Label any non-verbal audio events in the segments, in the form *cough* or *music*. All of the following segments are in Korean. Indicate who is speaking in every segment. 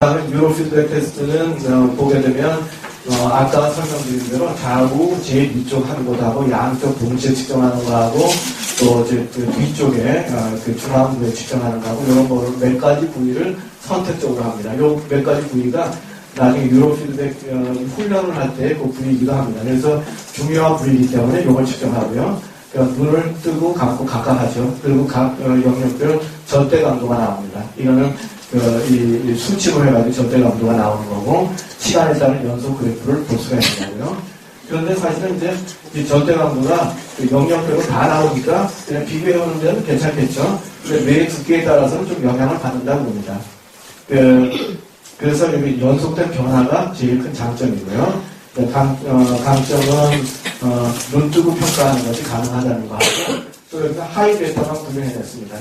Speaker 1: 다음에 유로 피드백 테스트는 어, 보게 되면 어, 아까 설명드린 대로 좌우 제일 위쪽 것하고 양쪽 동시에 측정하는 거하고 또 이제 그 뒤쪽에 어, 그 중앙부에 측정하는 거하고 이런 거를 몇 가지 부위를 선택적으로 합니다. 요 몇 가지 부위가 나중에 유로 피드백 어, 훈련을 할 때 그 부위이기도 합니다. 그래서 중요한 부위이기 때문에 이걸 측정하고요. 그러니까 눈을 뜨고 감고 각각 하죠. 그리고 각 어, 영역별 절대 강도가 나옵니다. 이거는 그, 이, 이 수치로 해가지고 절대 강도가 나오는 거고 시간에 따른 연속 그래프를 볼 수가 있는 거고요. 그런데 사실은 이제 이 절대 강도가 그 영역별로 다 나오니까 그냥 비교해보는 데는 괜찮겠죠. 근데 뇌의 두께에 따라서는 좀 영향을 받는다고 봅니다. 그, 그래서 여기 연속된 변화가 제일 큰 장점이고요. 그 강, 어, 강점은 어, 눈 뜨고 평가하는 것이 가능하다는 거 하고 또 여기서 하이 베타만 분명해냈습니다.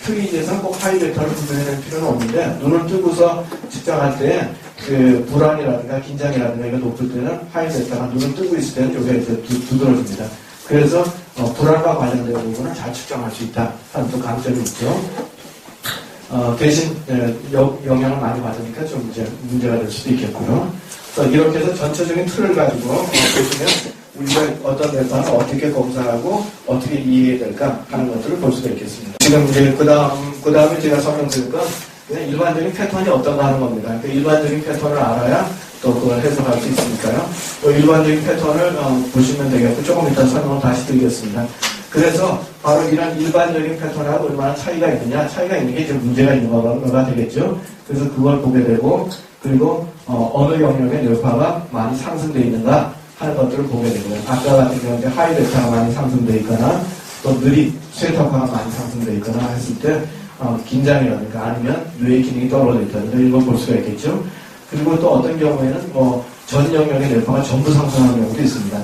Speaker 1: 이 큐리지에서는 꼭 하이 베타를 분명해낼 필요는 없는데 눈을 뜨고서 측정할 때 그 불안이라든가 긴장이라든가 이거 높을 때는 하이 베타가 눈을 뜨고 있을 때는 여기가 이제 두, 두드러집니다. 그래서 어, 불안과 관련된 부분을 잘 측정할 수 있다 하는 또 강점이 있죠. 어, 대신 에, 여- 영향을 많이 받으니까 좀 이제 문제가 될 수도 있겠고요. 그래서 이렇게 해서 전체적인 틀을 가지고 어, 보시면 우리가 어떤 데이터는 어떻게 검사하고 어떻게 이해해야 될까 하는 것들을 볼 수가 있겠습니다. 지금 이제 그 다음, 그 다음에 제가 설명드릴 건 그냥 일반적인 패턴이 어떤가 하는 겁니다. 그 일반적인 패턴을 알아야 또 그걸 해석할 수 있으니까요. 또 일반적인 패턴을 어, 보시면 되겠고 조금 이따 설명을 다시 드리겠습니다. 그래서 바로 이런 일반적인 패턴하고 얼마나 차이가 있느냐, 차이가 있는 게 이제 문제가 있는 거가 되겠죠. 그래서 그걸 보게 되고, 그리고 어, 느 영역의 뇌파가 많이 상승되어 있는가 하는 것들을 보게 되고요. 아까 같은 경우 이제 하이 베타가 많이 상승되어 있거나, 또 느릿 쇠타파가 많이 상승되어 있거나 했을 때, 어, 긴장이라든가 아니면 뇌의 기능이 떨어져 있다든가 이런 걸 볼 수가 있겠죠. 그리고 또 어떤 경우에는 뭐 전 영역의 뇌파가 전부 상승하는 경우도 있습니다.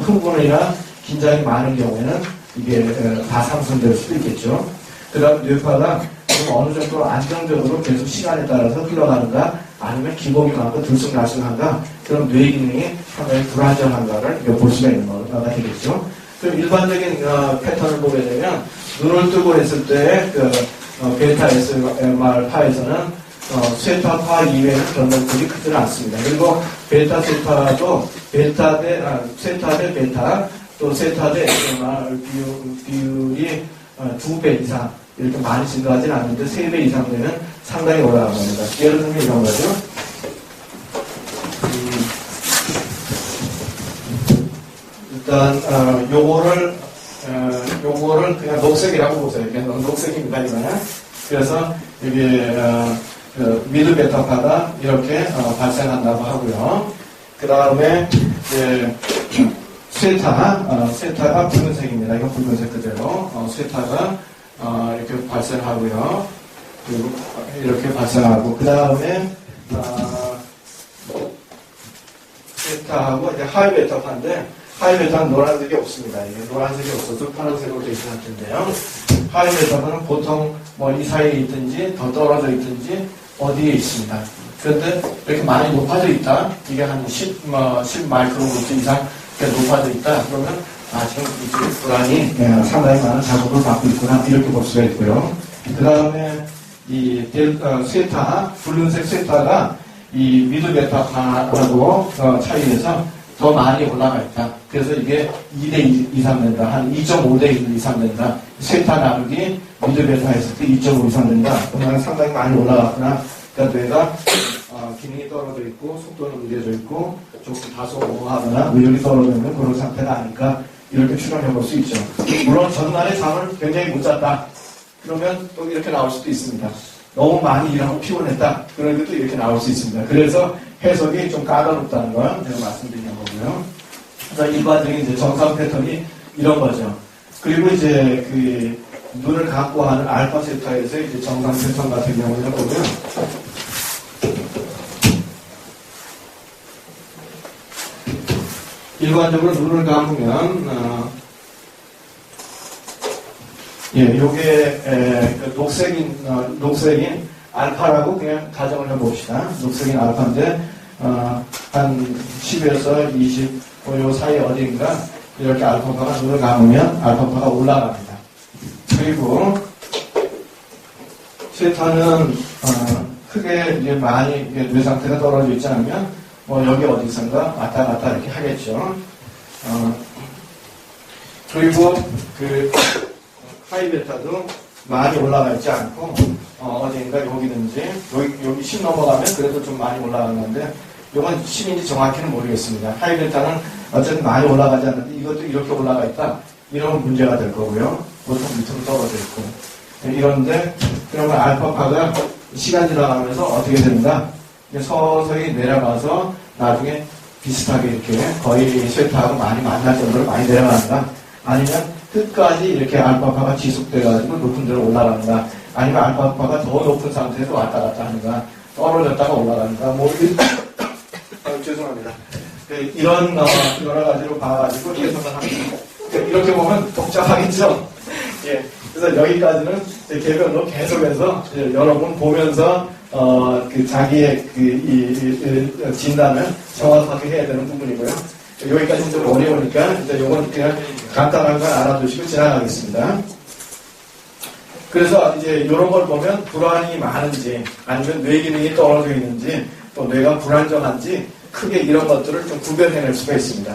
Speaker 1: 흥분이나 긴장이 많은 경우에는 이게 에, 다 상승될 수도 있겠죠. 그 다음 뇌파가 좀 어느 정도 안정적으로 계속 시간에 따라서 흘러가는가 아니면 기복이 많고 들쑥날쑥한가 그런 뇌 기능이 상당히 불안정한가를 볼 수가 있는 거가 되겠죠. 그럼 일반적인 어, 패턴을 보게 되면 눈을 뜨고 했을 때그 어, 베타 SMR 파에서는 어, 세타파 이외에는 변동들이 크지는 않습니다. 그리고 베타 세타도 베타 대 아, 세타 대 베타 또 세타 대 SMR 비율, 비율이 어, 두배 이상 이렇게 많이 증가하지는 않는데 세배 이상 되면 상당히 올라간 겁니다. 예를 들면 이런 거죠. 음, 일단 어, 요거를 어, 요거를 그냥 녹색이라고 보세요. 그냥 녹색입니다 이거는. 그래서 이게 어, 그 미드 베타파가 이렇게 어, 발생한다고 하고요. 그 다음에 쇠타, 어, 쇠타가 붉은색입니다. 이건 붉은색 그대로 어, 쇠타가 어, 이렇게 발생하고요. 그리고 이렇게 발생하고 그 다음에 어, 쇠타하고 이제 하이 베타파인데 하이 베타는 노란색이 없습니다. 이게 노란색이 없어서 파란색으로 되어 있을 텐데요. 하이 베타파는 보통 뭐 이 사이에 있든지 더 떨어져 있든지 어디에 있습니다. 그런데 이렇게 많이 높아져 있다. 이게 한 10, 뭐, 10 마이크로볼트 이상 높아져 있다. 그러면 아, 지금 이제 불안이 예, 상당히 많은 자극을 받고 있구나. 이렇게 볼 수가 있고요. 그 다음에 이 델, 어, 쇠타, 붉은색 쇠타가 이 미드 베타파하고 어, 차이에서 더 많이 올라가 있다. 그래서 이게 2대 2 이상 된다. 한 2.5대 1 이상 된다. 쇠타 나누기 미드 베타 했을 때 2.5 이상 된다. 그러면 상당히 많이 올라갔구나. 그러니까 뇌가 어, 기능이 떨어져 있고 속도는 느려져 있고 조금 다소 오하거나 의욕이 떨어져 있는 그런 상태가 아닐까 이렇게 추론해 볼 수 있죠. 물론 전날에 잠을 굉장히 못 잤다. 그러면 또 이렇게 나올 수도 있습니다. 너무 많이 일하고 피곤했다. 그런 것도 이렇게 나올 수 있습니다. 그래서 해석이 좀 까다롭다는 걸 제가 말씀드리는 거고요. 그래서 일반적인 이제 정상 패턴이 이런 거죠. 그리고 이제 그 눈을 감고 하는 알파 세타에서 이제 정상 패턴 같은 경우는 보면 일반적으로 눈을 감으면 어, 예, 요게 에, 그 녹색인 어, 녹색인 알파라고 그냥 가정을 해봅시다. 녹색인 알파인데 어, 한 10에서 25요 사이 어딘가 이렇게 알파파가 눈을 감으면 알파파가 올라갑니다. 그리고 세타는 어, 크게 이제 많이 뇌 상태가 떨어져 있지 않으면 뭐 여기 어디선가 왔다 갔다 이렇게 하겠죠. 어, 그리고 그 하이베타도 많이 올라가 있지 않고 어, 어딘가 여기든지 여기 여기 10 넘어가면 그래도 좀 많이 올라가는 건데 이건 10인지 정확히는 모르겠습니다. 하이베타는 어쨌든 많이 올라가지 않는데 이것도 이렇게 올라가 있다. 이러면 문제가 될 거고요. 보통 밑으로 떨어져 있고 네, 이런데 그러면 알파파가 시간 지나가면서 어떻게 된다? 서서히 내려가서 나중에 비슷하게 이렇게 거의 쇠타하고 많이 만날 정도로 많이 내려간다. 아니면 끝까지 이렇게 알파파가 지속돼가지고 높은 데로 올라간다. 아니면 알파파가 더 높은 상태에서 왔다 갔다 하는가. 떨어졌다가 올라간다. 뭐, 이- *coughs* 아, 죄송합니다. 네, 이런, 어, 여러 가지로 봐가지고 계산을 합니다. 네, 이렇게 보면 복잡하겠죠? 예. 그래서 여기까지는 제 개별로 계속해서 여러분 보면서 어, 그 자기의 그, 이, 이- 이 진단을 정확하게 해야 되는 부분이고요. 여기까지는 좀 어려우니까 이제 요건 그냥 간단한 걸 알아두시고 지나가겠습니다. 그래서 이제 이런 걸 보면 불안이 많은지 아니면 뇌 기능이 떨어져 있는지 또 뇌가 불안정한지 크게 이런 것들을 좀 구별해낼 수가 있습니다.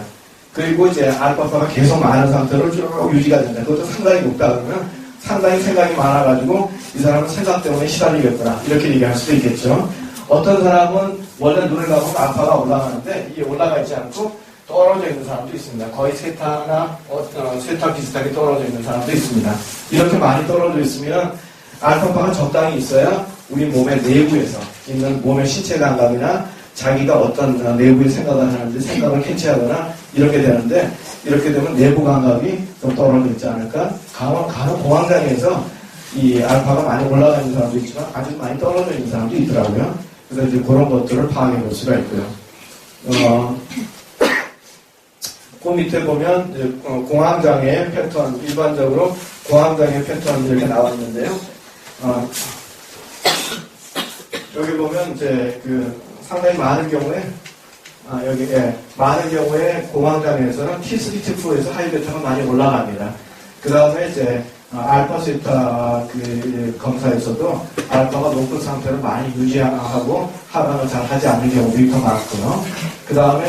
Speaker 1: 그리고 이제 알파파가 계속 많은 상태로 쭉 유지가 된다. 그것도 상당히 높다 그러면 상당히 생각이 많아가지고 이 사람은 생각 때문에 시달리겠구나. 이렇게 얘기할 수도 있겠죠. 어떤 사람은 원래 눈을 감으면 알파가 올라가는데 이게 올라가 있지 않고 떨어져 있는 사람도 있습니다. 거의 세타나 어, 어, 세타 비슷하게 떨어져 있는 사람도 있습니다. 이렇게 많이 떨어져 있으면 알파파가 적당히 있어야 우리 몸의 내부에서 있는 몸의 신체 감각이나 자기가 어떤 어, 내부의 생각을 하는지 생각을 캐치하거나 이렇게 되는데 이렇게 되면 내부 감각이 좀 떨어져 있지 않을까? 간혹, 간혹 공황장애에서 이 알파가 많이 올라가 있는 사람도 있지만 아주 많이 떨어져 있는 사람도 있더라고요. 그래서 이제 그런 것들을 파악해 볼 수가 있고요. 어, 그 밑에 보면 공황장애 패턴 일반적으로 공황장애 패턴 이렇게 나와 있는데요. 어, 여기 보면 이제 그 상당히 많은 경우에 아, 여기 예, 많은 경우에 공황장애에서는 T3, T4에서 하이베타가 많이 올라갑니다. 그 다음에 이제 어, 알파 세타 그 검사에서도 알파가 높은 상태로 많이 유지하고 하강을 잘 하지 않는 경우들이 더 많고요. 그 다음에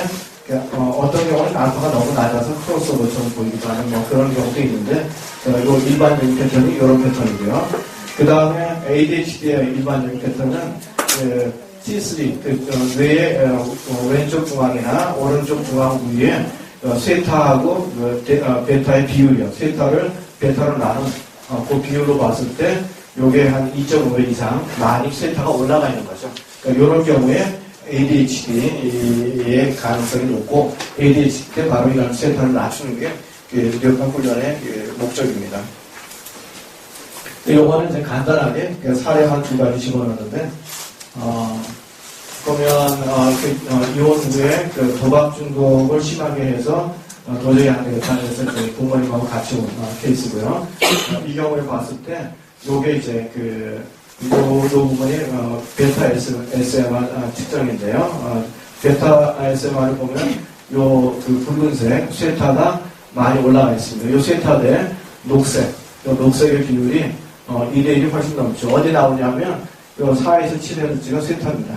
Speaker 1: 어, 떤 경우는 알파가 너무 낮아서 크로스오버처럼 보이기도 하는 뭐 그런 경우도 있는데 어, 요 일반적인 패턴이 이런 패턴이고요. 그 다음에 ADHD의 일반적인 패턴은 그 T3, 그, 어, 뇌의 어, 어, 왼쪽 중앙이나 오른쪽 중앙 부위에 어, 세타하고 그 베타의 비율이요. 세타를 베타로 나눈 어, 그 비율로 봤을 때 요게 한 2.5배 이상 많이 세타가 올라가 있는 거죠. 그러니까 이런 경우에 ADHD의 가능성이 높고 ADHD 때 바로 이런 세타를 낮추는 게 그, 뇌파 훈련의 그 목적입니다. 요거는 이제 간단하게 그 사례 한 두 가지 집어넣었는데 어, 보면 어, 그, 어, 이혼 후에 그 도박 중독을 심하게 해서 어, 도저히 안 되겠다 해서 이제 부모님하고 같이 온 어, 케이스고요. 어, 이 경우에 봤을 때 요게 이제 그 요, 요 부분이 어, 베타 SMR 아, 측정인데요. 어, 베타 SMR을 보면 요 그 붉은색 쇠타가 많이 올라가 있습니다. 요 쇠타 대 녹색, 요 녹색의 비율이 어, 2대1이 훨씬 넘죠. 어디 나오냐면 요 4에서 7Hz가 쇠타입니다.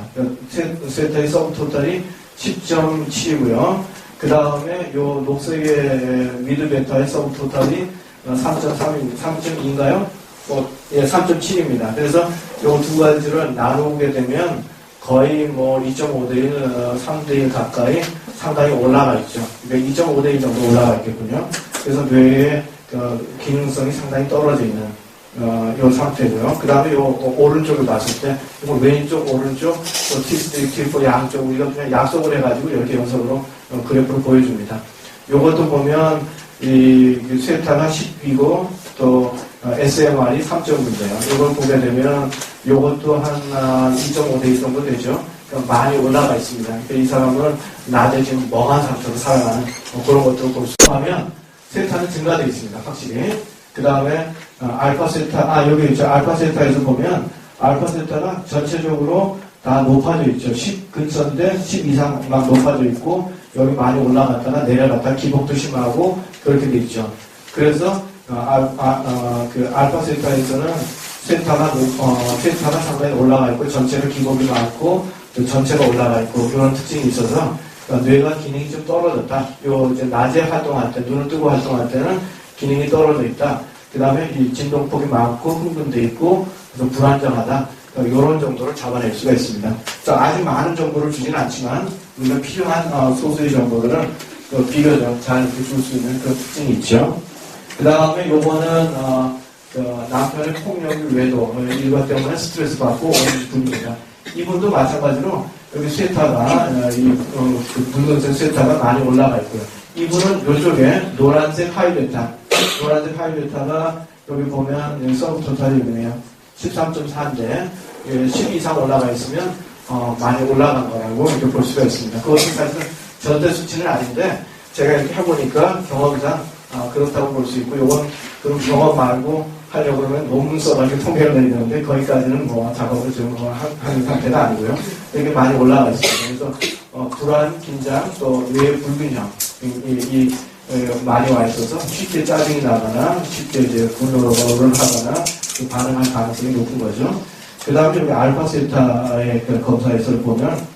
Speaker 1: 쇠타의 서브토탈이 10.7이고요. 그 다음에 요 녹색의 미드 베타의 서브토탈이 3.3, 3.2인가요? 뭐, 예, 3.7입니다. 그래서 요 두 가지를 나누게 되면 거의 뭐 2.5대 1, 3대 1 가까이 상당히 올라가 있죠. 그러니까 2.5대 1 정도 올라가 있겠군요. 그래서 뇌의 그 기능성이 상당히 떨어져 있는 어, 요 상태고요. 그 다음에 요 오- 오른쪽을 봤을 때, 이거 왼쪽, 오른쪽, 또 T3, T4 양쪽, 우리가 그냥 약속을 해가지고 이렇게 연속으로 어, 그래프를 보여줍니다. 요것도 보면, 이, 이 세타가 10이고, 또 어, SMR이 3.9인데요. 이걸 보게 되면, 요것도 한 2.5대 1 정도 되죠. 그러니까 많이 올라가 있습니다. 그러니까 이 사람은 낮에 지금 멍한 상태로 살아가는 어, 그런 것들을 볼수 하면, 세타는 증가되어 있습니다. 확실히. 그 다음에 어, 알파 세타, 아, 여기 있죠. 알파 세타에서 보면, 알파 세타가 전체적으로 다 높아져 있죠. 10 근처인데 10 이상 막 높아져 있고, 여기 많이 올라갔다가 내려갔다가 기복도 심하고, 그렇게 돼 있죠. 그래서, 어, 알, 아, 어, 그 알파 세타가 높- 어, 세타가 상당히 올라가 있고 전체가 기복이 많고 또 전체가 올라가 있고 이런 특징이 있어서 어, 뇌가 기능이 좀 떨어졌다. 요 이제 낮에 활동할 때 눈을 뜨고 활동할 때는 기능이 떨어져 있다. 그 다음에 이 진동폭이 많고 흥분돼 있고 그래서 불안정하다. 이런 정도를 잡아낼 수가 있습니다. 자, 아주 많은 정보를 주지는 않지만 우리가 필요한 어, 소수의 정보들을 그 비교적 잘 줄 수 있는 그런 특징이 있죠. 그 다음에 요거는 어, 그 남편의 폭력 외도 어, 이것 때문에 스트레스 받고 오는 분입니다. 이분도 마찬가지로 여기 쇠타가 어, 이 어, 그 붉은색 쇠타가 많이 올라가 있고요. 이분은 이쪽에 노란색 하이베타, 노란색 하이베타가 여기 보면 여기 서브 토탈이 있네요. 13.4인데 10 이상 올라가 있으면 어, 많이 올라간 거라고 이렇게 볼 수가 있습니다. 사실은 절대 수치는 아닌데 제가 이렇게 해보니까 경험상 아, 그렇다고 볼 수 있고 이건 그럼 경험 말고 하려고 그러면 논문 써가지고 통계를 내는데 거기까지는 뭐 작업을 지금 뭐 하- 하는 상태가 아니고요. 되게 많이 올라가 있습니다. 그래서 어, 불안, 긴장, 또 뇌의 불균형 이, 이- 이, 에, 많이 와 있어서 쉽게 짜증이 나거나 쉽게 이제 분노를 하거나 그 반응할 가능성이 높은 거죠. 그 다음에 우리 알파 세타의 그 검사에서 보면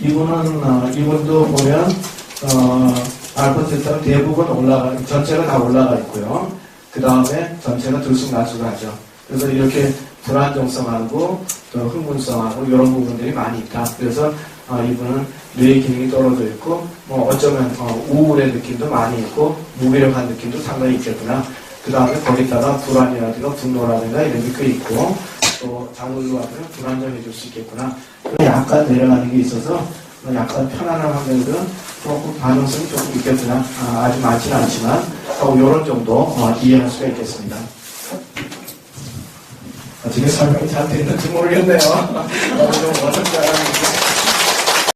Speaker 1: 이분은 어, 이분도 보면 어, 알파 세타는 대부분 올라가 전체가 다 올라가 있고요. 그 다음에 전체가 들쑥날쑥하죠. 그래서 이렇게 불안정성하고 또 흥분성하고 이런 부분들이 많이 있다. 그래서 어, 이분은 뇌의 기능이 떨어져 있고 뭐 어쩌면 어, 우울의 느낌도 많이 있고 무기력한 느낌도 상당히 있겠구나. 그 다음에 거기다가 불안이라든가 분노라든가 이런 게 꽤 있고 또 장물로 하면 불안정해질 수 있겠구나. 약간 내려가는 게 있어서 약간 편안한 환경들은 조금 반응성이 조금 있겠구나. 아, 주 많지는 않지만 하고 이런 정도 어, 이해할 수가 있겠습니다. 나중에 설명이 잘 되는지 모르겠네요. *laughs* 너무 어렵다.